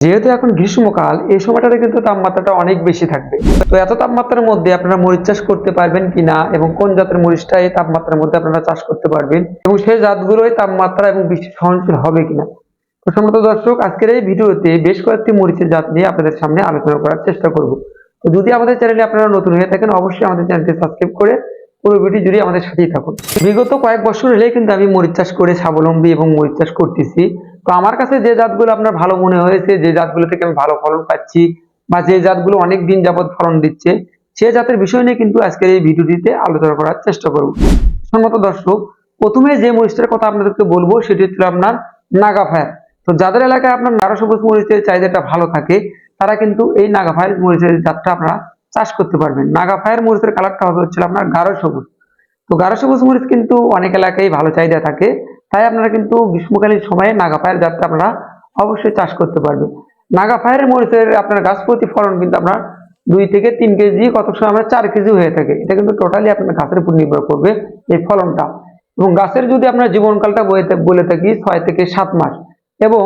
যেহেতু এখন গ্রীষ্মকাল, এই সময়টাতে কিন্তু তাপমাত্রাটা অনেক বেশি থাকবে। তো এত তাপমাত্রার মধ্যে আপনারা মরিচ চাষ করতে পারবেন কিনা এবং কোন জাতের মরিচটা এই তাপমাত্রার মধ্যে আপনারা চাষ করতে পারবেন এবং সেই জাতগুলো এই তাপমাত্রা এবং বৃষ্টি সহনশীল হবে কিনা? তো সম্মত দর্শক, আজকের এই ভিডিওতে বেশ কয়েকটি মরিচের জাত নিয়ে আপনাদের সামনে আলোচনা করার চেষ্টা করব। তো যদি আমাদের চ্যানেলে আপনারা নতুন হয়ে থাকেন, অবশ্যই আমাদের চ্যানেলটি সাবস্ক্রাইব করে পুরো জুড়ে আমাদের সাথেই থাকুন। বিগত কয়েক বছর হলে কিন্তু আমি মরিচ চাষ করে স্বাবলম্বী এবং মরিচ চাষ করতেছি। তো আমার কাছে যে জাতগুলো আপনার ভালো মনে হয়েছে, যে জাতগুলো থেকে আমি ভালো ফলন পাচ্ছি বা যে জাতগুলো অনেক দিন যাবত ফলন দিচ্ছে, সে জাতের বিষয় নিয়ে কিন্তু আজকের এই ভিডিওটিতে আলোচনা করার চেষ্টা করব। সম্মত দর্শক, প্রথমে যে মরিচটার কথা আপনাদেরকে বলব, সেটি হচ্ছে আপনার নাগা ফায়ার তো যাদের এলাকায় আপনার নারা সবুজ মরিচের চাহিদাটা ভালো থাকে, তারা কিন্তু এই নাগা ফায়ার মরিচের জাতটা আপনারা চাষ করতে পারবেন। নাগা ফায়ার মরিচের কালারটা হবে হচ্ছে আপনার গাঢ় সবুজ। তো গাঢ় সবুজ মরিচ কিন্তু অনেক এলাকায় ভালো চাহিদা থাকে। তাই আপনারা কিন্তু গ্রীষ্মকালীন সময়ে নাগা ফায়ার জাতটা আপনারা অবশ্যই চাষ করতে পারবেন। নাগা ফায়ার মরিচের আপনার গাছ প্রতি ফলন কিন্তু আপনার দুই থেকে তিন কেজি, কত সময় আমরা চার কেজি হয়ে থাকে। এটা কিন্তু টোটালি আপনার গাছের উপর নির্ভর করবে এই ফলনটা। এবং গাছের যদি আপনার জীবনকালটা বলে বলে থাকি, ছয় থেকে সাত মাস। এবং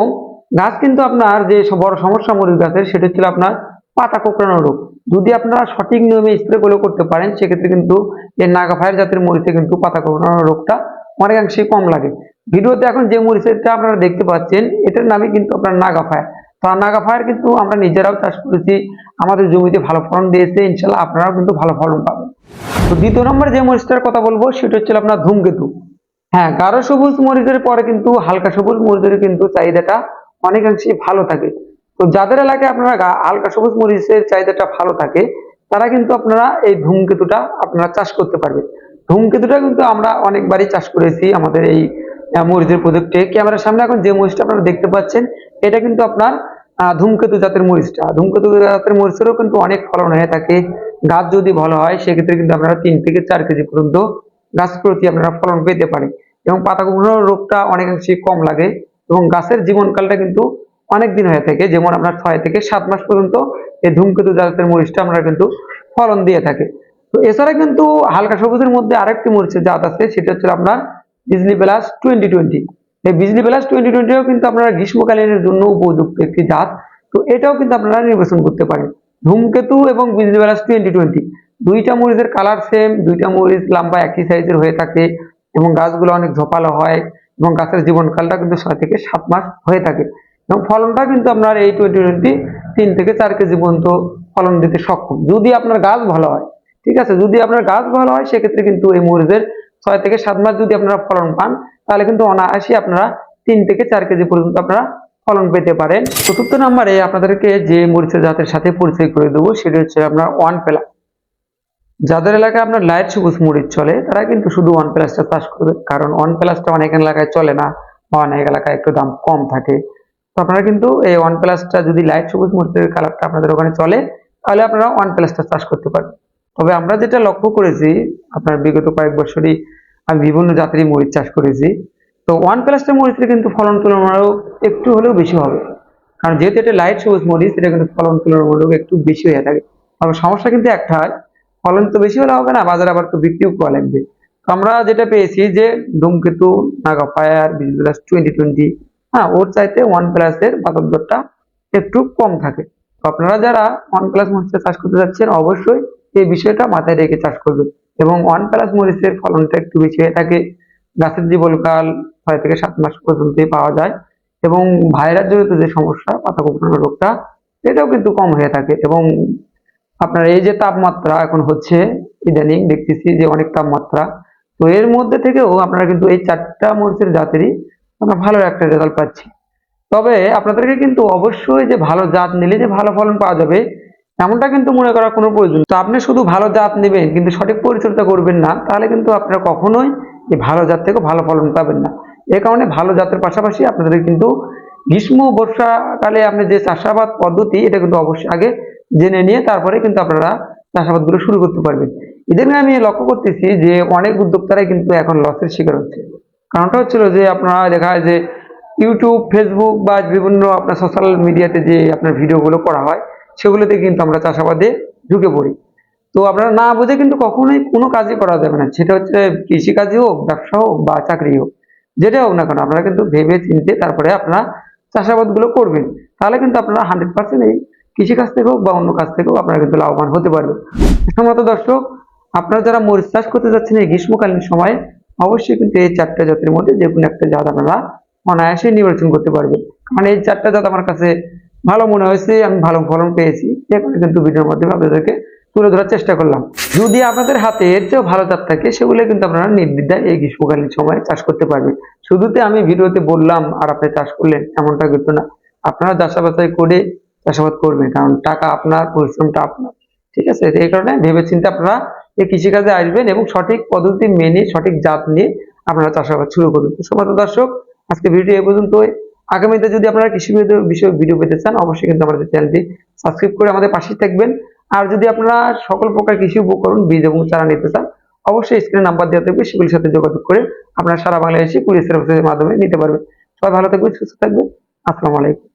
গাছ কিন্তু আপনার যে বড় সমস্যা মরিচ গাছের, সেটা ছিল আপনার পাতা কোঁকড়ানো রোগ যদি আপনারা সঠিক নিয়মে স্প্রে গুলো করতে পারেন, সেক্ষেত্রে কিন্তু এই নাগা ফায়ার জাতের মরিচে কিন্তু পাতা কোঁকড়ানো রোগটা অনেকাংশে কম লাগে। ভিডিওতে এখন যে মরিচটা আপনারা দেখতে পাচ্ছেন, এটার নামই কিন্তু আপনার নাগা ফায়ার তো আর নাগা ফায়ার কিন্তু আমরা নিজেরাও চাষ করেছি, আমাদের জমিতে ভালো ফলন দিয়েছে, ইনশাল্লাহ আপনারাও কিন্তু ভালো ফলন পাবেন। তো দ্বিতীয় নম্বর যে মরিচটার কথা বলব, সেটা হচ্ছে আপনার ধূমকেতু। হ্যাঁ গাঢ় সবুজ মরিচের পরে কিন্তু হালকা সবুজ মরিচের কিন্তু চাহিদাটা অনেকাংশে ভালো থাকে। তো যাদের এলাকায় আপনারা হালকা সবুজ মরিচের চাহিদাটা ভালো থাকে, তারা কিন্তু আপনারা এই ধূমকেতুটা আপনারা চাষ করতে পারবেন। ধূমকেতুটা কিন্তু আমরা অনেকবারই চাষ করেছি আমাদের এই মরিচের প্রজেক্টে ক্যামেরার সামনে এখন যে মরিচটা আপনারা দেখতে পাচ্ছেন, এটা কিন্তু আপনার ধূমকেতু জাতের মরিচটা। ধূমকেতু জাতের মরিচেরও কিন্তু অনেক ফলন হয়ে থাকে। গাছ যদি ভালো হয়, সেক্ষেত্রে কিন্তু আপনারা তিন থেকে চার কেজি পর্যন্ত গাছ প্রতি আপনারা ফলন পেতে পারেন। এবং পাতা রোগটা অনেকাংশে কম লাগে এবং গাছের জীবনকালটা কিন্তু অনেক দিন হয়ে থাকে, যেমন আপনার ছয় থেকে সাত মাস পর্যন্ত এই ধূমকেতু জাতের মরিচটা আমরা কিন্তু ফলন দিয়ে থাকে। তো এছাড়া কিন্তু হালকা সবুজের মধ্যে আরেকটি মরিচের জাত আছে, সেটা হচ্ছে আপনার বিজলি প্লাস টোয়েন্টি টোয়েন্টি। এই বিজলি প্লাস টোয়েন্টি টোয়েন্টিও কিন্তু আপনারা গ্রীষ্মকালীনের জন্য উপযুক্ত একটি জাত, তো এটাও কিন্তু আপনারা নির্বাচন করতে পারেন। ধূমকেতু এবং বিজলি প্লাস টোয়েন্টি টোয়েন্টি, দুইটা মরিচের কালার সেম, দুইটা মরিচ লম্বা একই সাইজের হয়ে থাকে এবং গাছগুলো অনেক ঝোপালো হয় এবং গাছের জীবনকালটা কিন্তু ছয় থেকে সাত মাস হয়ে থাকে। এবং ফলনটা কিন্তু আপনার এই টোয়েন্টি টোয়েন্টি তিন থেকে চার কেজি পর্যন্ত ফলন দিতে সক্ষম। যদি আপনার গাছ ভালো হয়, ঠিক আছে? যদি আপনার গাছ ভালো হয়, সেক্ষেত্রে কিন্তু এই মরিচের ছয় থেকে সাত মাস যদি আপনারা ফলন পান, তাহলে কিন্তু অনায়াসই আপনারা তিন থেকে চার কেজি পর্যন্ত আপনারা ফলন পেতে পারেন। চতুর্থ নম্বরে আপনাদেরকে যে মরিচের জাতের সাথে পরিচয় করে দেবো, সেটি হচ্ছে আপনার ওয়ান প্লাস যাদের এলাকায় আপনার লাইট সবুজ মরিচ চলে, তারা কিন্তু শুধু ওয়ান প্লাসটা চাষ করবে। কারণ ওয়ান প্লাসটা অনেক এলাকায় চলে না, বা অনেক এলাকায় একটু দাম কম থাকে। তো আপনারা কিন্তু এই ওয়ান প্লাসটা যদি লাইট সবুজ মরিচের কালারটা আপনাদের ওখানে চলে, তাহলে আপনারা ওয়ান প্লাসটা চাষ করতে পারবেন। তবে আমরা যেটা লক্ষ্য করেছি, আপনার বিগত কয়েক বছরই আমি বিভিন্ন জাতেরই মরিচ চাষ করেছি। তো ওয়ান প্লাসটা মরিচের কিন্তু ফলন তুলনামূলক একটু হলেও বেশি হবে। কারণ যেহেতু এটা লাইট সবুজ মরিচ, এটা কিন্তু ফলন তুলনামূলক একটু বেশি হয়ে থাকে। তবে সমস্যা কিন্তু একটা হয় ফলন তো বেশি হলে হবে না, বাজারে আবার তো বিক্রিও করা লাগবে। তো আমরা যেটা পেয়েছি যে Dhumketu Naga fire Bijli plus twenty twenty হ্যাঁ ওর চাইতে ওয়ান প্লাসের বাজার দরটা একটু কম থাকে। তো আপনারা যারা ওয়ান প্লাস মরিচের চাষ করতে যাচ্ছেন, অবশ্যই এই বিষয়টা মাথায় রেখে চাষ করবেন। এবং ওয়ান প্লাস মরিচের ফলনটা একটু বেশি হয়ে থাকে। গাছের জীবনকাল ছয় থেকে সাত মাস পর্যন্তই পাওয়া যায়। এবং ভাইরাস জনিত যে সমস্যা পাতা কোঁকড়ানো রোগটা, এটাও কিন্তু কম হয়ে থাকে। এবং আপনার এই যে তাপমাত্রা এখন হচ্ছে, ইদানিং দেখতেছি যে অনেক তাপমাত্রা। তো এর মধ্যে থেকেও আপনারা কিন্তু এই চারটা মরিচের জাতেরই আমরা ভালো একটা রেজাল্ট পাচ্ছি। তবে আপনাদেরকে কিন্তু অবশ্যই যে ভালো জাত নিলে যে ভালো ফলন পাওয়া যাবে, এমনটা কিন্তু মনে করার কোনো প্রয়োজন তো আপনি শুধু ভালো জাত নেবেন, কিন্তু সঠিক পরিচর্যা করবেন না, তাহলে কিন্তু আপনারা কখনোই এই ভালো জাত থেকে ভালো ফলন পাবেন না। এ কারণে ভালো জাতের পাশাপাশি আপনাদের কিন্তু গ্রীষ্ম, বর্ষাকালে আপনি যে চাষাবাদ পদ্ধতি, এটা কিন্তু অবশ্যই আগে জেনে নিয়ে তারপরে কিন্তু আপনারা চাষাবাদগুলো শুরু করতে পারবেন। এদের আমি লক্ষ্য করতেছি যে অনেক উদ্যোক্তারাই কিন্তু এখন লসের শিকার হচ্ছে। কারণটা হচ্ছিল যে আপনারা দেখা যায় যে ইউটিউব ফেসবুক বা বিভিন্ন আপনার সোশ্যাল মিডিয়াতে যে আপনার ভিডিওগুলো করা হয়, সেগুলোতে কিন্তু আমরা চাষাবাদে ঢুকে পড়ি। তো আপনারা না বুঝে কিন্তু কখনোই কোনো কাজই করা যাবে না। সেটা হচ্ছে কৃষিকাজই হোক, ব্যবসা হোক বা চাকরি হোক যেটা হোক না কেন, আপনারা কিন্তু ভেবে চিনতে তারপরে আপনারা চাষাবাদগুলো করবেন। তাহলে কিন্তু আপনারা হান্ড্রেড পার্সেন্ট এই কৃষিকাজ থেকে হোক বা অন্য কাজ থেকেও আপনারা কিন্তু লাভবান হতে পারবেন। সম্মত দর্শক, আপনারা যারা মরিচ চাষ করতে যাচ্ছেন এই গ্রীষ্মকালীন সময়ে অবশ্যই কিন্তু এই চারটা জাতের মধ্যে যে কোনো একটা জাত আপনারা অনায়াসে নির্বাচন করতে পারবেন। কারণ এই চারটা জাত আমার কাছে ভালো মনে হয়েছে, আমি ভালো ফলন পেয়েছি। কারণে কিন্তু ভিডিওর মাধ্যমে আপনাদেরকে তুলে ধরার চেষ্টা করলাম। যদি আপনাদের হাতে এর চেয়েও ভালো জাত থাকে, সেগুলো কিন্তু আপনারা নির্দ্বিধায় এই গ্রীষ্মকালীন সময়ে চাষ করতে পারবেন। শুধুতে আমি ভিডিওতে বললাম, আর আপনি চাষ করলেন, এমনটা কিন্তু না। আপনারা যাচাই বাছাই করে চাষাবাদ করবেন, কারণ টাকা আপনার, পরিশ্রমটা আপনার। ঠিক আছে? এই কারণে ভেবে চিন্তে আপনারা এই কৃষিকাজে আসবেন এবং সঠিক পদ্ধতি মেনে, সঠিক জাত নিয়ে আপনারা চাষাবাদ শুরু করবেন সমস্ত দর্শক, আজকে ভিডিও এই পর্যন্তই। আগামীতে যদি আপনারা কৃষি বিষয়ে ভিডিও পেতে চান, অবশ্যই কিন্তু আমাদের চ্যানেলটি সাবস্ক্রাইব করে আমাদের পাশেই থাকবেন। আর যদি আপনারা সকল প্রকার কৃষি উপকরণ, বীজ এবং চারা নিতে চান, অবশ্যই স্ক্রিনে নাম্বার দেওয়া থাকবে, সেগুলির সাথে যোগাযোগ করে আপনারা সারা বাংলাদেশে কুরিয়ার সার্ভিসের মাধ্যমে নিতে পারবেন। সবাই ভালো থাকবেন, সুস্থ থাকবেন। আসসালামু আলাইকুম।